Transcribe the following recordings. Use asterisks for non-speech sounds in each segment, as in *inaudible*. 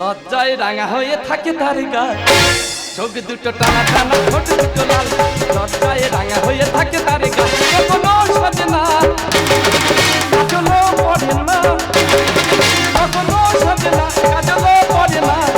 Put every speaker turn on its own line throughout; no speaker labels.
লজ্জায় রাঙা হয়ে থাকে তার গায়ে চোখ দুটো টানা টানা, ঠোঁট দুটো লাল। লজ্জায় রাঙা হয়ে থাকে তার গায়ে কখনো সাজে না। কাজলও পড়ে না। কখনো সাজে না। কাজলও পড়ে না।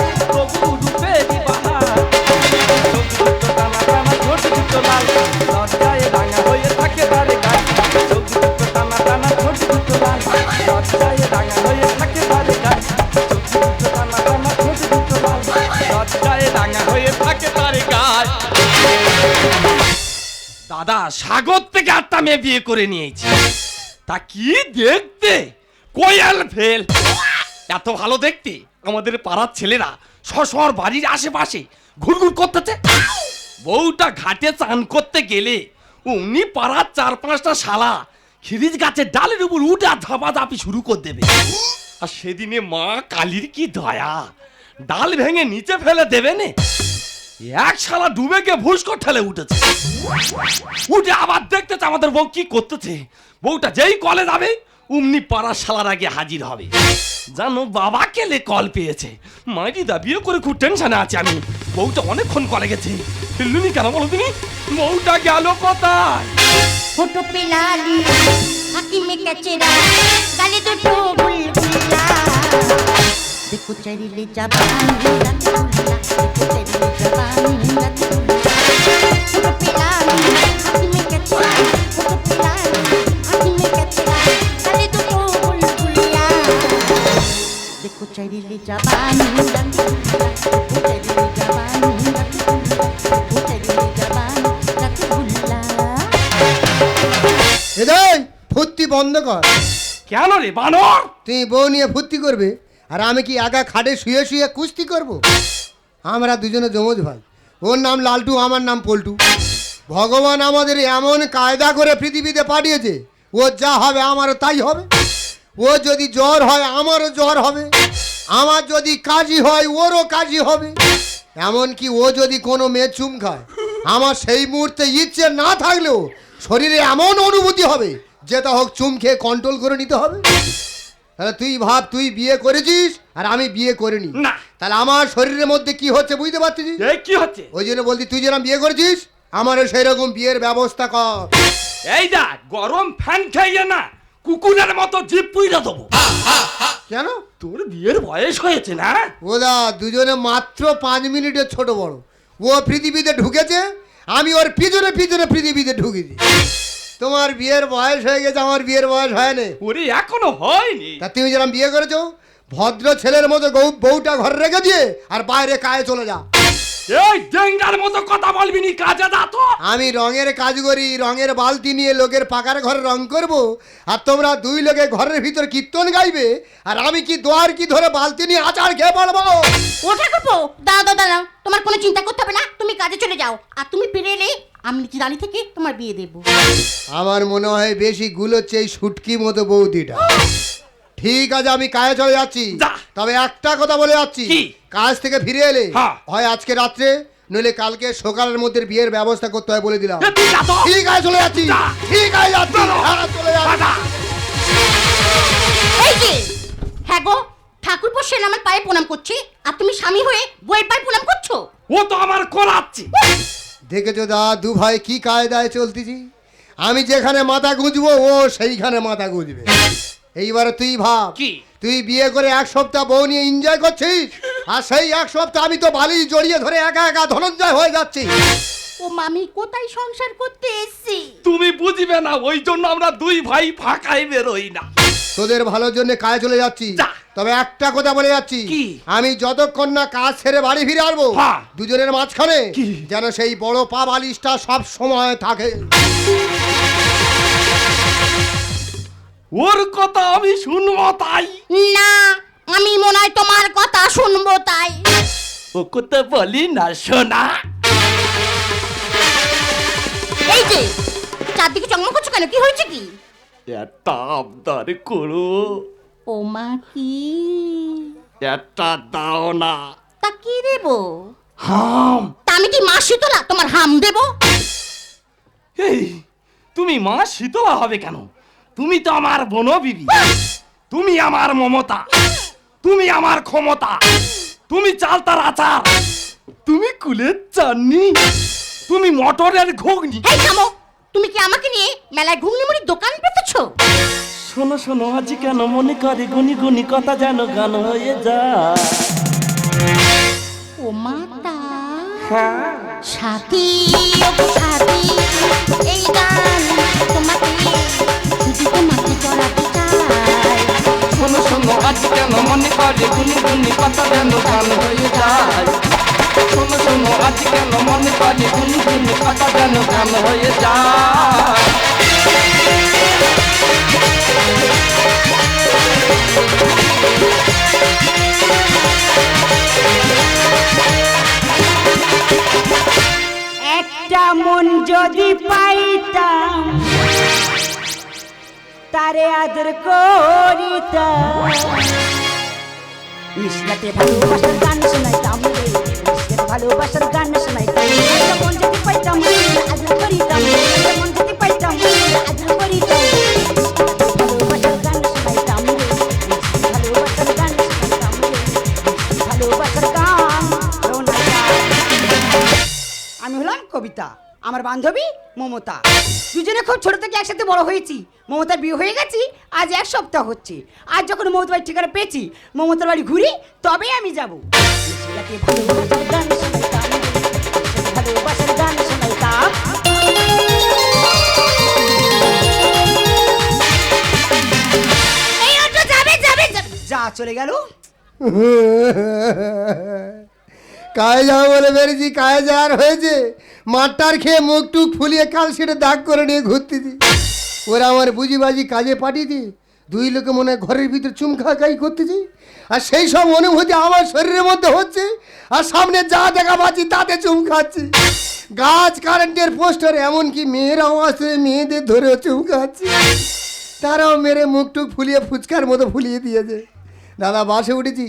সাগর থেকে আটটা মেয়ে বিয়ে করে নিয়েছি। তা কি দেখতে? কোয়াল ফেল এত ভালো দেখতে? আমাদের পাড়ার ছেলেরা শশর বাড়ির আশেপাশে ঘুরঘুর করতেছে। বউটা ঘাটে চান করতে গেলে উনি পাড়ার চার পাঁচটা শালা খিরিজ গাছের ডালের উপর উঠে ধাপাধাপি শুরু করে দেবে। আর সেদিনে মা কালীর কি দয়া? ডাল ভেঙে নিচে ফেলে দেবে নে? এক শালা ডুবে গিয়ে ভুসকর ঠেলে উঠেছে উঠে আবার দেখতেছে আমাদের বউ কি করতেছে বউটা যেই কলে যাবে উমনি পাড়ার শালার আগে হাজির হবে জানো বাবা কেলে কল পেয়েছে মাইটি দা বিয়ে করে খুব টেনশনে আছে আমি বউটা অনেকক্ষণ কলে গেছে ফেললুনি কেন বলো তুমি বউটা গেল কোথায়
ফোটো पे लाली आँखी में कचरा गाले तो ठो बुलबुला కుచరిలి చపాని కుచరిలి చపాని కుచరిలి చపాని కుచరిలి
হৃদয় ফুর্তি বন্ধ কর।
কেন রে বানর?
তুই বউ নিয়ে ফুর্তি করবে? আর আমি কি একা খাটে শুয়ে শুয়ে কুস্তি করব? আমরা দুজনে জমজ ভাই। ওর নাম লালটু, আমার নাম পল্টু। ভগবান আমাদের এমন কায়দা করে পৃথিবীতে পাঠিয়েছে, ও যা হবে আমারও তাই হবে। ও যদি জ্বর হয় আমারও জ্বর হবে। আমার যদি কাজই হয় ওরও কাজই হবে। এমনকি ও যদি কোনো মেয়ে চুম খায়, আমার সেই মুহূর্তে ইচ্ছে না থাকলেও শরীরে এমন অনুভূতি হবে, যেটা হোক চুম খেয়ে কন্ট্রোল করে নিতে হবে। তাহলে তুই ভাব তুই বিয়ে করেছিস? আর আমি বিয়ে করিনি।
না।
তাহলে আমার শরীরের মধ্যে কি হচ্ছে বুঝতে পারছিস?
এই কি হচ্ছে?
ওই জন্য বলছি তুই যেরকম বিয়ে করেছিস আমারও সেই রকম বিয়ের ব্যবস্থা কর।
এই দা গরম ফ্যান খাইয়ে না কুকুরের মতো জিপ পুইরা দেবো।
কেন?
তোর বিয়ের বয়স হয়েছে না?
ওদা দুজনে মাত্র পাঁচ মিনিটের ছোট বড়। ও পৃথিবীতে ঢুকেছে আমি ওর পিছনে পিছনে পৃথিবীতে ঢুকেছি। তোমার বিয়ের বয়স হয়ে গেছে আমার বিয়ের বয়স হয়নি।
ওরে এখনও হয়নি?
তা তুমি যেরকম বিয়ে করেছ ভদ্র ছেলের মতো বউটা ঘরে রেখে দিয়ে আর বাইরে কায়ে চলে যা
এই ডেঙ্গার মতো কথা বলবি নি কাজে যা তো।
আমি রঙের কাজ করি রঙের বালতি নিয়ে লোকের পাকার ঘরে রং করব আর তোমরা দুই লোকে ঘরের ভিতর কীর্তন গাইবে আর আমি কি দোয়ার কি ধরে বালতি নিয়ে আচার খেয়ে পড়ব
ও ঠাকুরপো দাঁড়াও দাঁড়াও তোমার কোনো চিন্তা করতে হবে না তুমি কাজে চলে যাও আর তুমি ফিরে এলে আমি নিচে দাঁড়িয়ে থেকে তোমার বিয়ে দেবো।
আমার মনে হয় বেশি গুলোচ্ছে এই সুটকি মতো বৌদিটা। ঠিক আছে আমি কাজে চলে যাচ্ছি। তবে একটা কথা বলে যাচ্ছি। কাজ থেকে ফিরে এলে
হ্যাঁ।
আজকে রাত্রে নইলে কালকে সকালের মধ্যে বিয়ের ব্যবস্থা করতে হয় বলে দিলাম। ঠিক আছে চলে যাচ্ছি। ঠিক আছে যাচ্ছি।
চলো।
হ্যাঁ, চলে যাচ্ছি।
হ্যাঁ গো ঠাকুরপো সেন আমার পায়ে প্রণাম করছে আর তুমি স্বামী হয়ে বইয়ের পায়ে প্রণাম করছ?
ও তো আমার করাচ্ছে।
দেখেছ দা দু ভাই কি কায়দায় চলতেছি? আমি যেখানে মাথা গুঁজবো ও সেইখানে মাথা গুঁজবে। এইবারে তুই ভাব।
কি?
তুই বিয়ে করে এক সপ্তাহ বউ নিয়ে এনজয় করছিস? *laughs* আর সেই এক সপ্তাহ আমি তো বালি জড়িয়ে ধরে একা একা ধনঞ্জয় হয়ে যাচ্ছি।
ও মামি কোথায় সংসার করতে এসছি?
তুমি বুঝবে না ওই জন্য আমরা দুই ভাই ফাঁকাই বেরোই না।
তোদের ভালোর জন্য কাজে চলে যাচ্ছি। তবে একটা কথা বলে যাচ্ছি। আমি যতক্ষণ না কাজ ছেড়ে বাড়ি ফিরে আসব। দুজনের মাঝখানে যেন সেই বড় পা বালিশটা সব সময় থাকে।
ওর কথা আমি শুনব তাই।
না আমি মনে হয় তোমার কথা শুনব তাই।
ও কথা বলি না শোনা
এই যে চারদিকে চকমক করছ কেন? কি হয়েছে কি?
একটা আবদার করো।
ও মা কি?
একটা দাও না।
তা কি দেবো?
হাম।
তা আমি কি মা শীতলা? তোমার হাম দেবো?
এই তুমি মা শীতলা হবে কেন? তুমি তো আমার বনবিবি। তুমি আমার মমতা। তুমি আমার ক্ষমতা। তুমি চালতার আচার। তুমি কুলের চাননি। তুমি মটরের ঘুগনি।
এই থামো। তুমি কি আমাকে নিয়ে মেলায় ঘুগনি মুড়ির দোকান পেতেছো?
শোনো শোনো আজ কেন মনে করে গুনি গুনি কথা যেন গান হয়ে যায়?
ও মাতা। সাথী ও সাথী এই গান তোমাকে শুধু তোমাকে চড়াতে চাই
শোনো শোনো আজ কেন মনে করে গুনি গুনি কথা যেন গান হয়ে যায় শোনো শোনো আজ
একটা মন যদি পাইতাম তারে আদর করিতাম নিশরাতে ভালোবাসার গান শোনাইতাম রে নিশরাতে ভালোবাসার গান শোনাইতাম মন যদি পাইতাম, আদর করিতাম। মন যদি পাইতাম, আদর করিতাম। ভালোবাসার গান শোনাইতাম রে ভালোবাসার গান শোনাইতাম রে ভালোবাসার গান কবিতা। আমার বান্ধবী মমতা। দুজনে খুব ছোট থেকে একসাথে বড় হয়েছি। মমতার বিয়ে হয়ে গেছি, আজ এক সপ্তাহ হচ্ছে। আজ যখন মমতার বাড়ির ঠিকানা পেয়েছি, মমতার বাড়ি ঘুরি, তবে আমি যাব। ভালোবাসার। যা, চলে গেল।
কায়ে যাব বলে বেরিয়েছি কায়ে যাওয়ার হয়েছে। মাঠটার খেয়ে মুখ টুক ফুলিয়ে কাল সেটা দাগ করে নিয়ে ঘুরতে ঘুরতেছি ওরা আমার বুঝি বাজি কাজে পাঠিয়েছি দুই লোকে মনে হয় ঘরের ভিতরে চুমখা খাই করতেছি আর সেই সব অনুভূতি আমার শরীরের মধ্যে হচ্ছে। আর সামনে যা দেখা পাচ্ছি তাতে চুম খাচ্ছি। গাছ কারেন্টের পোস্টার এমনকি মেয়েরাও আছে, মেয়েদের ধরেও চুম খাচ্ছি। তারাও মেরে মুখ টুক ফুলিয়ে ফুচকার মতো ফুলিয়ে দিয়েছে। দাদা বাসে উঠেছি।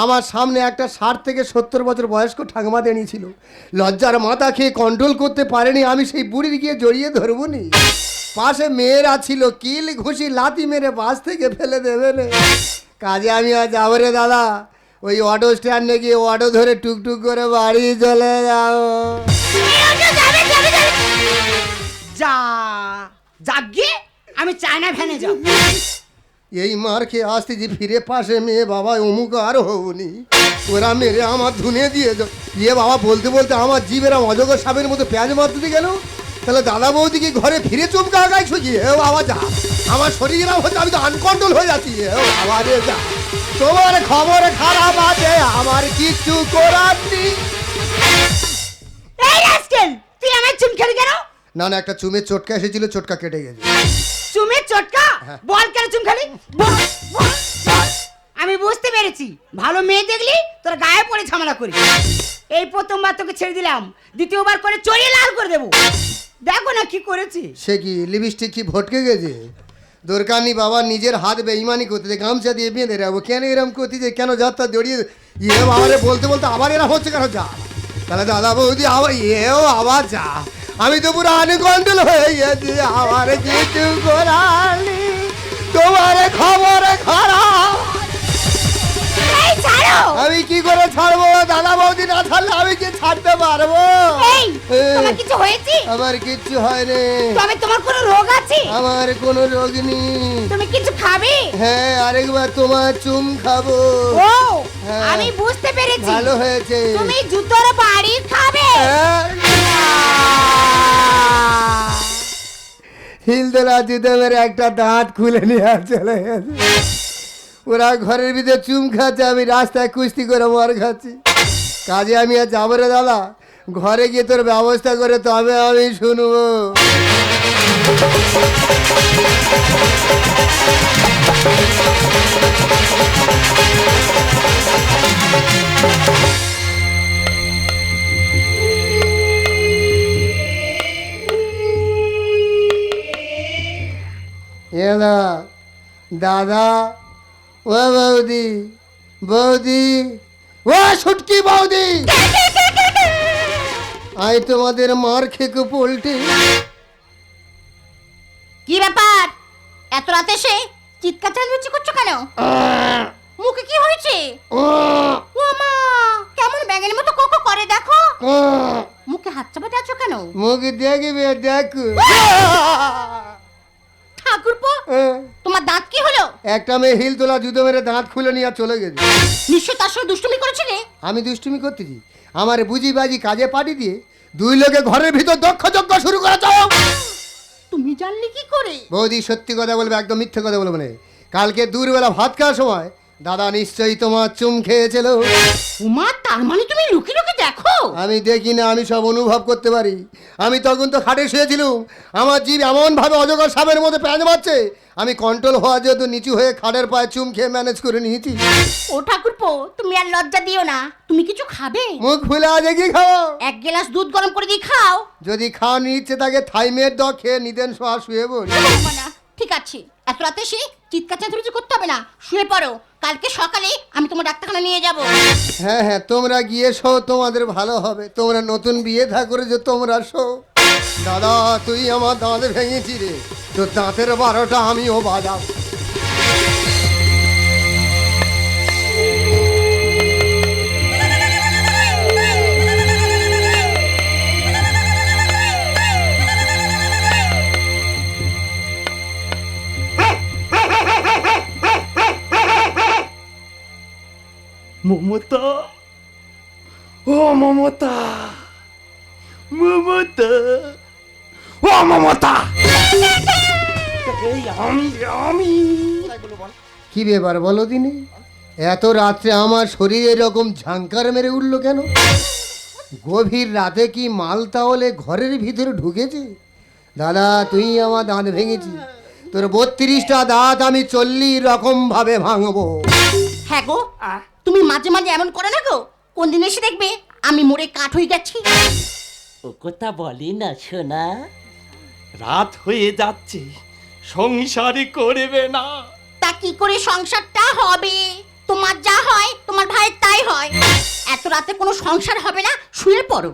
আমার সামনে একটা ষাট থেকে সত্তর বছর বয়স্ক ঠাকুমা দাঁড়িয়েছিল। লজ্জার মাথা খেয়ে কন্ট্রোল করতে পারেনি, আমি সেই বুড়ির গিয়ে জড়িয়ে ধরবো নি পাশে মেয়েরা ছিল, কিল ঘুষি লাতি মেরে বাস থেকে ফেলে দেবে কাজে আমি আজ যাব রে দাদা, ওই অটো স্ট্যান্ডে গিয়ে অটো ধরে টুকটুক করে বাড়ি চলে যাবে।
যা যাগে আমি চায়না ভ্যানে যাব।
এই মার খেয়ে আসতেছি ফিরে পাশে মেয়ে বাবা অমুক আর হবনি ওরা মেরে আমার ধুনে দিয়ে য- ইয়ে বাবা বলতে বলতে আমার জীবেরা অজগর সাপের মতো পেঁয়াজ মারতে গেল? তাহলে দাদা বৌদি কি ঘরে ফিরে চমকা ছুঁয়ে ও বাবা যা। আমার শরীর হচ্ছে আমি তো আনকন্ট্রোল হয়ে যাচ্ছি। বাবা রে যা। তোমার খবর খারাপ আছে আমার কিচ্ছু করার নেই।
তুই আমার চুম খেলি কেন?
না না একটা চুমের চটকা এসেছিল চটকা কেটে গেছে।
চুমের চটকা বল কেন চুম খালি। আমি বুঝতে পেরেছি। ভালো মেয়ে দেখলি তোর গায়ে পড়ে ঝামেলা করি এই প্রথমবার তোকে ছেড়ে দিলাম দ্বিতীয়বার করে চড়িয়ে লাল করে দেবো। দেখো না কি করেছি।
সে কি লিপস্টিক কি ভটকে গেছে? দরকার নেই বাবা নিজের হাত বেইমানি করতেছে গামছা দিয়ে বেঁধে রাখব। কেন এরম করতেছে কেন যাত্রা জড়িয়ে ইয়ে বাবারে বলতে বলতে আবার এরা হচ্ছে কেন যা? তাহলে দাদা বৌদি আবার এও আবার যা। আমি তো পুরো আনকন্ট্রোল হয়ে গেছি আমার কিছু নেই। তোমার খবর খারাপ। আমি কি করে ছাড়বো? দাদা বৌদি না ছাড়লে আমি কি ছাড়তে পারব?
তোমার কিছু হয়েছে?
আমার কিচ্ছু হয়নি।
তবে তোমার কোনো রোগ আছে?
আমার কোনো রোগ নেই।
তুমি কিছু খাবে?
হ্যাঁ আরেকবার তোমার চুম খাব।
ও
হ্যাঁ।
আমি বুঝতে পেরেছি।
ভালো হয়েছে।
তুমি জুতোর বাড়ি খাবে।
হ্যাঁ। হিলদোলা জুদেমের একটা দাঁত খুলে নিয়ে চলে গেছে। ওরা ঘরের ভিতরে চুম খাচ্ছে, আমি রাস্তায় কুস্তি করে মর খাচ্ছি। কাজে আমি আর যাব রে দাদা, ঘরে গিয়ে তোর ব্যবস্থা করে তবে আমি শুনব। এদা দাদা ও বৌদি বৌদি ও ছুটকি বৌদি। আই তোমাদের মার খেকো পোল্টে
কি ব্যাপার? এত রাতে এসে চিৎকার চালুচি করছ কেন? মুখে কি হয়েছে? ও মা
উম,
মুখে হাত চাপাতে আছো কেন?
মুখ দেখবে দেখো। *laughs*
ঠাকুরপো? তোমার দাঁত কি হলো?
একটা মেয়ে হিল তোলা জুতো মেরে দাঁত খুলে নিয়ে আর চলে গেছে।
নিশ্চয় তার সঙ্গে দুষ্টুমি করেছিলে
আমি দুষ্টুমি করতেছি। আমার বুঝি বাজি কাজে পাঠিয়ে দিয়ে দুই লোকে ঘরের ভিতর দক্ষ যজ্ঞ শুরু করে চাও
তুমি জানলে কি করে?
বৌদি সত্যি কথা বলবে একদম মিথ্যে কথা বলবে না। কালকে দূরবেলা ভাত খাওয়ার সময় দাদা নিশ্চয়ই তোমার চুম খেয়েছিল।
উমা তার মানে তুমি লুকি লুকি দেখো?
আমি দেখি না আমি সব অনুভব করতে পারি। আমি তখন তো খাটে শুয়েছিলাম। আমার জীব এমনভাবে অজগর সাপের মধ্যে প্যাঁচ মারছে। আমি কন্ট্রোল হওয়ার যেহেতু নিচু হয়ে খাটের পায়ে চুম খেয়ে ম্যানেজ করে নিয়েছি।
ও ঠাকুরপো তুমি আর লজ্জা দিও না। তুমি কিছু খাবে?
মুখ ফুলে আজ কি খাও
এক গ্লাস দুধ গরম করে দিয়ে খাও।
যদি খাওয়ার ইচ্ছে তাকে থাইমের দ খেয়ে নিতেন শোয়া শুয়ে বল
না ঠিক আছে। এত রাতে সে চিৎকার চেঁচামেচি করতে হবে না। শুয়ে পড়ো। কালকে সকালে আমি তোমার ডাক্তারখানা নিয়ে যাব।
হ্যাঁ হ্যাঁ তোমরা গিয়ে শো, তোমাদের ভালো হবে। তোমরা নতুন বিয়ে থা যে তোমরা শো। দাদা, তুই আমার দাঁত ভেঙেছি রে। তো দাঁতের বারোটা আমিও বাজাব।
মমতা ও মমতা মমতা
ও মমতা আমি আমি।
কি ব্যাপার বলো দিনে? এত রাত্রে আমার শরীর এরকম ঝাঙ্কার মেরে উঠল কেন? গভীর রাতে কি মাল তাহলে ঘরের ভিতরে ঢুকেছে? দাদা তুই আমার দাঁত ভেঙেছি তোর বত্রিশটা দাঁত আমি চল্লিশ রকম ভাবে ভাঙবো।
হ্যাঁ গো। তুমি মাঝে মাঝে এমন করো না গো। কোন দিন এসে দেখবে আমি মরে কাঠ হয়ে গেছি
ও কথা বলি না সোনা।
রাত হয়ে যাচ্ছে সংসারই করবে না।
তা কি করে সংসারটা হবে? তোমার যা হয় তোমার ভাইয়ের তাই হয়। এত রাতে কোনো সংসার হবে না শুয়ে পড়ো।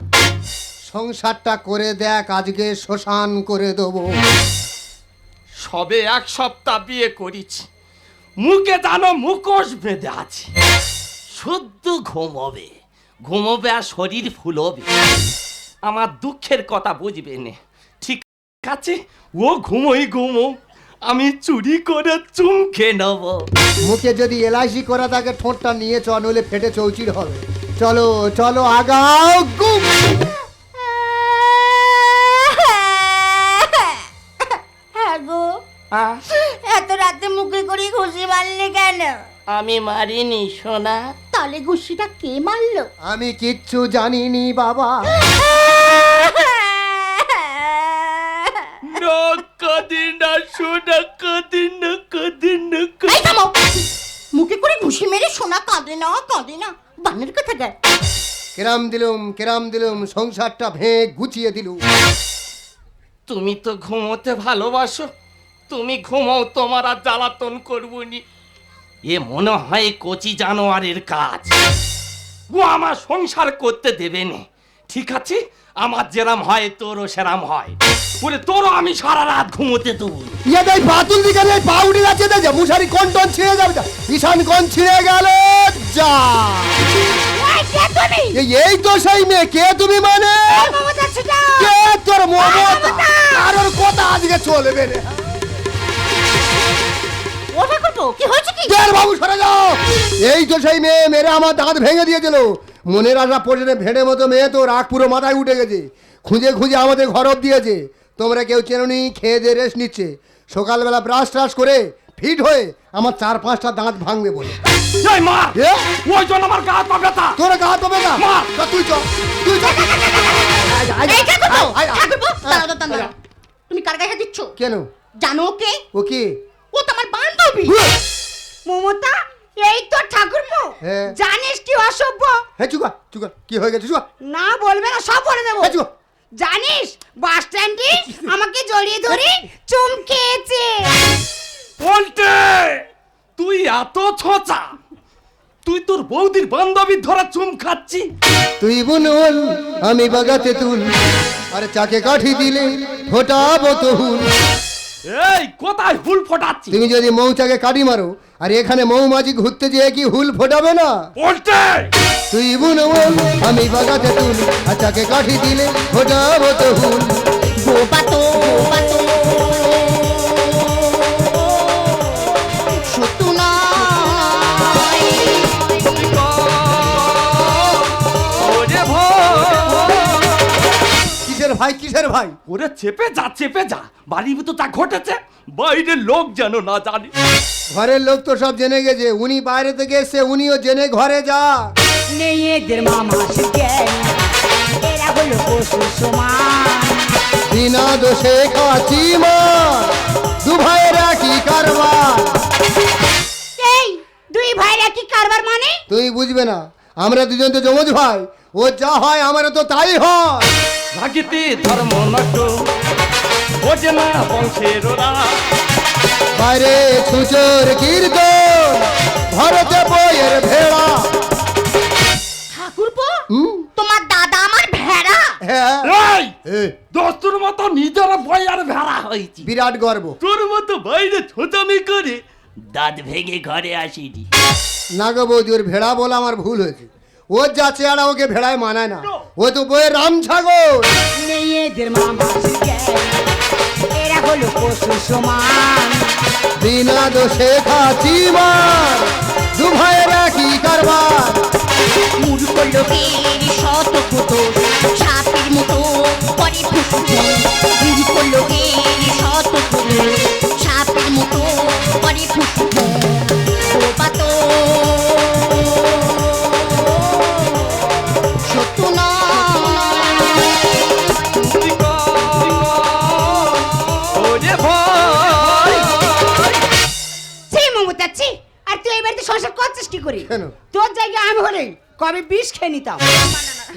সংসারটা করে দেখ আজকে শ্মশান করে দেবো।
সবে এক সপ্তাহ বিয়ে করেছি মুখে জানো মুখোশ বেঁধে আছে।
শুদ্ধ ঘুমোবে ঘুমোবে আর শরীর ফুলবে
আমার দুঃখের কথা বুঝবে নে। ঠিক আছে ও ঘুমোই ঘুমো। আমি চুরি করে চুমকে নেব।
মুখে যদি এলআইসি করা থাকে ঠোঁটটা নিয়ে চ নইলে ফেটে চৌচির হবে। চলো চলো আগাও গুম
হ্যাঁ গো। এত রাতে মুখে করে ঘুষি মারলে কেন?
আমি মারিনি সোনা।
তাহলে ঘুষিটা কে মারলো?
আমি কিচ্ছু জানিনি বাবা।
না কদিন না সোনা কদিন না কদিন না
এই থামো। মুখে করে ঘুষি মেরে সোনা কাঁদে না কাঁদে না। বানের কথা গায়
কেরাম দিলুম কেরাম দিলুম সংসারটা ভেঙে গুছিয়ে দিলুম।
তুমি তো ঘুমোতে ভালোবাসো। তুমি ঘুমাও তোমার আর জ্বালাতন করব নি। এ মনে হয় কচি জানোয়ারের কাজ। ও আমার সংসার করতে দেবে নে। ঠিক আছে? আমার যেরাম হয় তোরও সেরাম হয়। বলে তোরও আমি সারা রাত ঘুমোতে দেবো। না।
ইয়ে দেখ বাতুল দিকে নেই পাউডি আছে দে যা মুশারি কোন টন ছিঁড়ে যাবে যা। ঈশান কোন ছিঁড়ে গেল? যা।
এই
এই- এই তো সেই মেয়ে কে তুমি মানে? কে তোর মমতা? কারোর কথা আজকে চলবে না।
করব কি হয়েছে কি?
দেড় বাবু সরে যাও। এই তো সেই মেয়ে মেরে আমার দাঁত ভেঙে দিয়েছিল। মনের আশা পড়ে ভেড়ে মতো মেয়ে তো রাগ পুরো মাথায় উঠে গেছে। খুঁজে খুঁজে আমাদের ঘর দিয়েছে তোমরা কেউ চেননি খেয়ে দিয়ে রেস্ট নিচ্ছে। সকালবেলা ব্রাশ ট্রাশ করে ফিট হয়ে আমার চার পাঁচটা দাঁত ভাঙবে বলে।
এই মা? ওই জন্য আমার গা পা ব্যথা
তোর গা তবে না
মা!
তা তুই চ তুই চ।
তুমি কার গায়ে দিচ্ছ?
কেন?
জানো কে
ও কি?
ও তো আমার বান্ধবী। মমতা এই তো ঠাকুরপো
হ্যাঁ।
জানিস কি অসভ্য?
হ্যাঁ চুকা চুকা কি হয়ে গেছে চুকা
না বলবে না সব বলে দেবো।
হ্যাঁ চুকা
জানিস বাস স্ট্যান্ডে আমাকে জড়িয়ে ধরে চমকেছে।
বলতে তুই এত ছোচা। তুই তোর বৌদির বান্ধবীর ধরা চুম খাচ্ছি।
তুই বুনুল আমি বাগাতে তুল আরে চাকে কাঠি দিলে ফোটাবো তো হুল
এই কোথায় হুল ফোটাচ্ছি
তুমি যদি মৌচাকে কাটি মারো আর এখানে মৌমাছি ঘুরতে যেয়ে কি হুল ফোটাবে না?
বলতে!
তুই বুন বল আমি বাগাতে তুল আচ্ছাকে কাঠি দিলে ফোটাবো তো হুল।
বোবা তো বোবা তো।
ভাই
কিসের ভাই?
ওরে চেপে যা চেপে যা। বাড়ির ভিতর তা ঘটেছে বাইরের লোক যেন না জানে।
ঘরের লোক তো সব জেনে গেছে উনি বাইরে থেকে এসে উনিও জেনে ঘরে যা।
মেয়েদের মামা জ্ঞান এরা হলো পশু সমান।
বিনা দোষে কাচি মা দু ভাইয়েরা কি কারবার।
এই দুই ভাইরা কি কারবার মানে?
তুই বুঝবে না আমরা দুজন তো জমজ ভাই ও যা হয় আমারও তো তাই হয়।
ভাগিতে ধর্ম নষ্ট বোঝে না বংশের
বাইরে ছুচোর কীর্তন ভারতে বইয়ের ভেড়া।
ঠাকুরপো তোমার দাদা আমার ভেড়া।
হ্যাঁ।
এই দোস্তুর মতো নিজের বই আর ভেড়া হয়েছি।
বিরাট গর্ব।
তোর মতো বাইরে ছোটামি করে দাঁত ভেঙে ঘরে আসিনি।
না গো বৌদি ওর ভেড়া বলে আমার ভুল হয়েছে। ওর যা চেহারা ওকে ভেড়ায় মানায় না। ও তো বইয়ের রাম ছাগল।
মেয়েদের মামা এরা হলো পশু সমান।
বিনা দোষে খাচি মার। দু ভাইয়েরা কি কারবার।
মূর্খ লোকের শত কত সাপের মতো করে ফুসফুস মূর্খ লোকের শত কত সাপের মতো করে ফুসফুস বোবা তো
কবে বিষ খেয়ে নিতাম।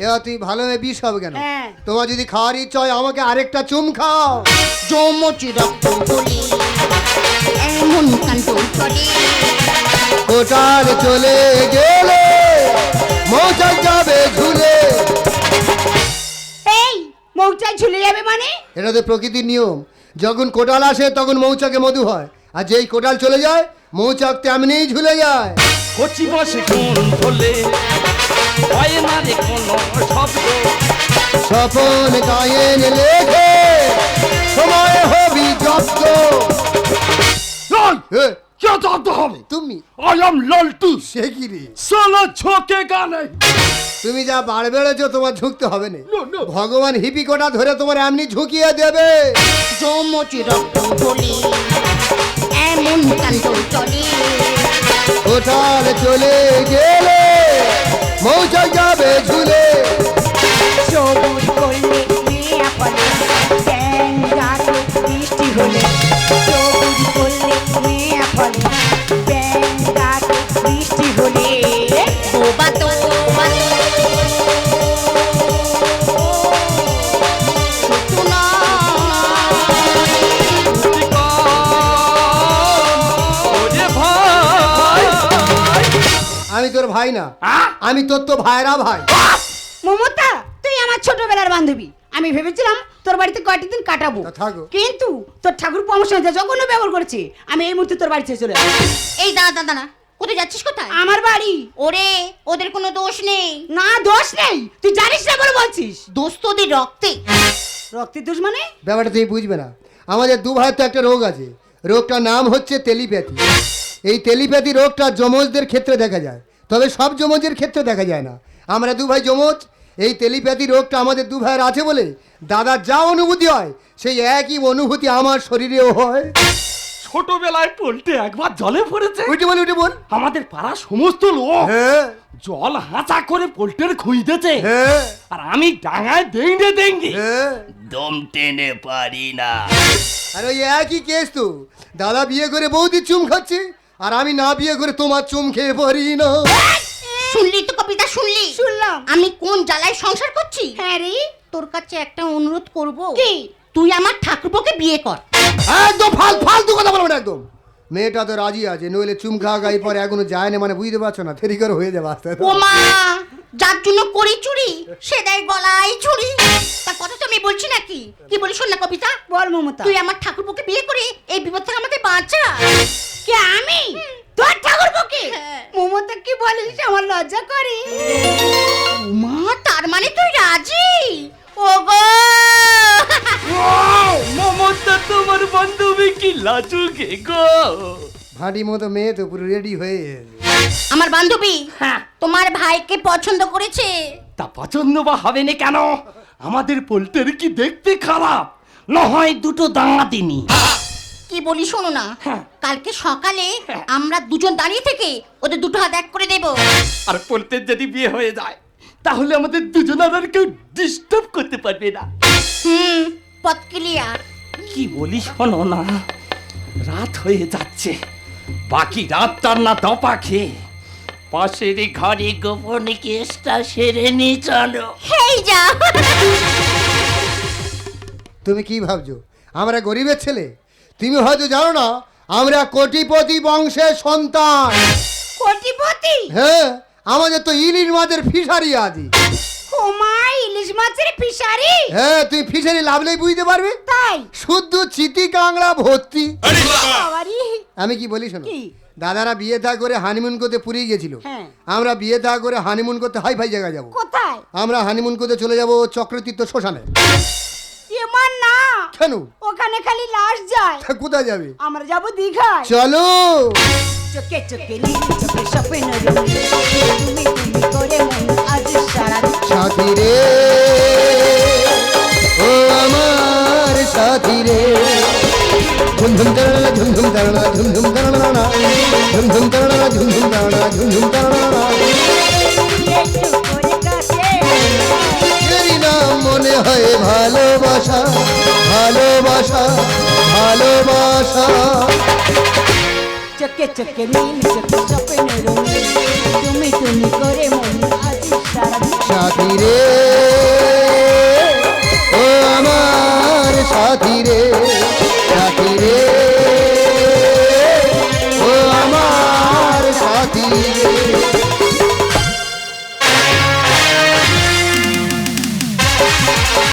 এ তুই ভালো হয়ে বিষ হবে কেন?
হ্যাঁ।
তোমার যদি খাওয়ার ইচ্ছা হয় আমাকে আরেকটা চুম খাও।
যমজ রক্ত বলে এমন কাণ্ড করে।
কোটাল চলে গেলে মৌচাক যাবে ঝুলে।
এই মৌচায় ঝুলে যাবে মানে?
এটা তো প্রকৃতির নিয়ম। যখন কোটাল আসে তখন মৌচাকে মধু হয়। আর যেই কোটাল চলে যায় মৌচাক তেমনিই ঝুলে যায়।
কচি বসে কোন ধরলে হয় না রে কোনো শব্দ?
স্বপন গায়েন লেখে সময় হবি
হবে?
তুমি?
আই এম লালটু
সে কি রে?
সালা ঝোঁকে গানে।
তুমি যা বাড় বেড়েছো তোমার ঝুঁকতে হবে না।
No, no.
ভগবান হিপি কোটা ধরে তোমার এমনি ঝুঁকিয়ে দেবে।
যমজ রক্ত এমন কাণ্ড চলে।
কোটাল চলে গেলে মৌচাক যাবে ঝুলে।
সবুজ করলে বৃষ্টি হলে
ভাই
না। আমি তোর তো ভাইরা ভাই।
মমতা তুই আমার ছোটবেলার বান্ধবী। আমি ভেবেছিলাম তোর বাড়িতে কয়টি দিন কাটাবো। কিন্তু তোর ঠাকুর পরামর্শ যা জঘন্য ব্যবহার করেছে। আমি এই মুহূর্তে তোর বাড়ি ছেড়ে চলে।
এই দাঁড়া দাঁড়া দাঁড়া। কোথায় যাচ্ছিস কোথায়?
আমার বাড়ি।
ওরে ওদের কোনো দোষ নেই।
না দোষ নেই। তুই জানিস না বলে বলছিস।
দোষ তো ওদের রক্তে।
রক্তের দোষ মানে?
ব্যাপারটা তুই বুঝবে না। আমাদের দু ভাইয়ের তো একটা রোগ আছে। রোগটার নাম হচ্ছে টেলিপ্যাথি। এই টেলিপ্যাথি রোগটা যমজদের ক্ষেত্রে দেখা যায়। তবে সব যমজের ক্ষেত্রে দেখা যায় না। আমরা দু ভাই যমজ এই টেলিপ্যাথি রোগটা আমাদের দু ভাইয়ের আছে বলে দাদার যা অনুভূতি হয় সেই একই অনুভূতি আমার শরীরেও হয়।
ছোটবেলায় পল্টে একবার জলে পড়েছে।
উঠে বল উঠে বল।
আমাদের পাড়ার সমস্ত লোক
হ্যাঁ।
জল হাঁচা করে পোল্টের খুঁজতেছে
হ্যাঁ।
আর আমি ডাঙায় দেঙ্গে দেঙ্গে
হ্যাঁ।
দম টেনে পারি না।
আর ওই একই কেস তো। দাদা বিয়ে করে বৌদি চুম খাচ্ছে আর আমি না বিয়ে করে তোমার চুম খেয়ে পারি না।
শুনলি তো কবিতা শুনলি?
শুনলাম।
আমি কোন জ্বালায় সংসার করছি?
হ্যাঁ রে
তোর কাছে একটা অনুরোধ করব।
কি?
তুই আমার ঠাকুরপোকে বিয়ে কর।
একদম ফাল ফালতু কথা বলবেন একদম। মেয়েটা তো রাজি আছে নইলে চুম খাওয়া গাই পরে এখনও যায় না মানে বুঝতে পারছ না ফেরি করে হয়ে যাবে আস্তে আস্তে।
ও মা! যার জন্য করি চুরি সে দেয় গলায় চুরি তা কথা তো আমি বলছি নাকি? কি বলি শোন না কবিতা।
বল মমতা।
তুই আমার ঠাকুরপোকে বিয়ে করে এই বিপদ থেকে আমাকে বাঁচা।
কে আমি?
তোর ঠাকুর বকে
হ্যাঁ।
মমতা কি বলিস? আমার লজ্জা করে। মা তার মানে তুই রাজি? ওগো!
মমতা তোমার বান্ধবী কি লাজু গে গো?
ভাঁটি মতো মেয়ে তো পুরো রেডি হয়ে
আমার বান্ধবী
হ্যাঁ।
তোমার ভাইকে পছন্দ করেছে?
তা পছন্দ বা হবে না কেন? আমাদের পোল্টের কি দেখতে খারাপ? না হয় দুটো দাঁড়া দিনি।
কি বলি শোনো না
হ্যাঁ।
কালকে সকালে আমরা দুজন দাঁড়িয়ে থেকে ওদের দুটো হাত এক করে দেব।
আর পোল্টের যদি বিয়ে হয়ে যায় তাহলে আমাদের দুজনের আর কেউ ডিস্টার্ব করতে পারবে না।
হুম পথ ক্লিয়ার
কি বলি শোনো না রাত হয়ে যাচ্ছে। বাকি রাতটার না দপা খেয়ে। পাশের ঘরে গোপন কেসটা সেরে নি চলো।
হেই যা
তুমি কি ভাবছ? আমরা গরিবের ছেলে। তুমি হয়তো জানো না আমরা কোটিপতি বংশের সন্তান।
কোটিপতি?
হ্যাঁ আমাদের তো ইলিশ মাছের ফিশারি
ওমা ইলিশ মাছের ফিশারি।
হ্যাঁ তুমি ফিশারি লাভলেই বুঝতে পারবে।
তাই?
শুদ্ধ চিতি কাংড়া ভর্তি। আমি কি বলি শোনো? দাদারা বিয়ে থা করে হানিমুন করতে পুরী গেছিল।
হ্যাঁ।
আমরা বিয়ে থা করে হানিমুন করতে হাই ফাই জায়গায় যাব।
কোথায়?
আমরা হানিমুন করতে চলে যাব চক্রতীর্থ শ্মশানে।
এমন না।
কেন?
ওখানে খালি লাশ যায়।
তা কোথায় যাবে?
আমরা যাব দীঘায়।
চলো।
চোখে চোখে নীল চোখে স্বপ্ন রঙিন তুমি তুমি করে মন আজ সারা
সাথী রে। ও আমার সাথী রে। ঝুমঝুম তারা ঝুমঝুম তারা ঝুমঝুম তারা ঝুমঝুম তারা ঝুমঝুম তারা ঝুমঝুম তারা মনে হয় ভালোবাসা ভালোবাসা ভালোবাসা।
চোখে চোখে নীল স্বপ্ন রঙিন তুমি তুমি করে মন
সাথী রে। ও আমার সাথী রে।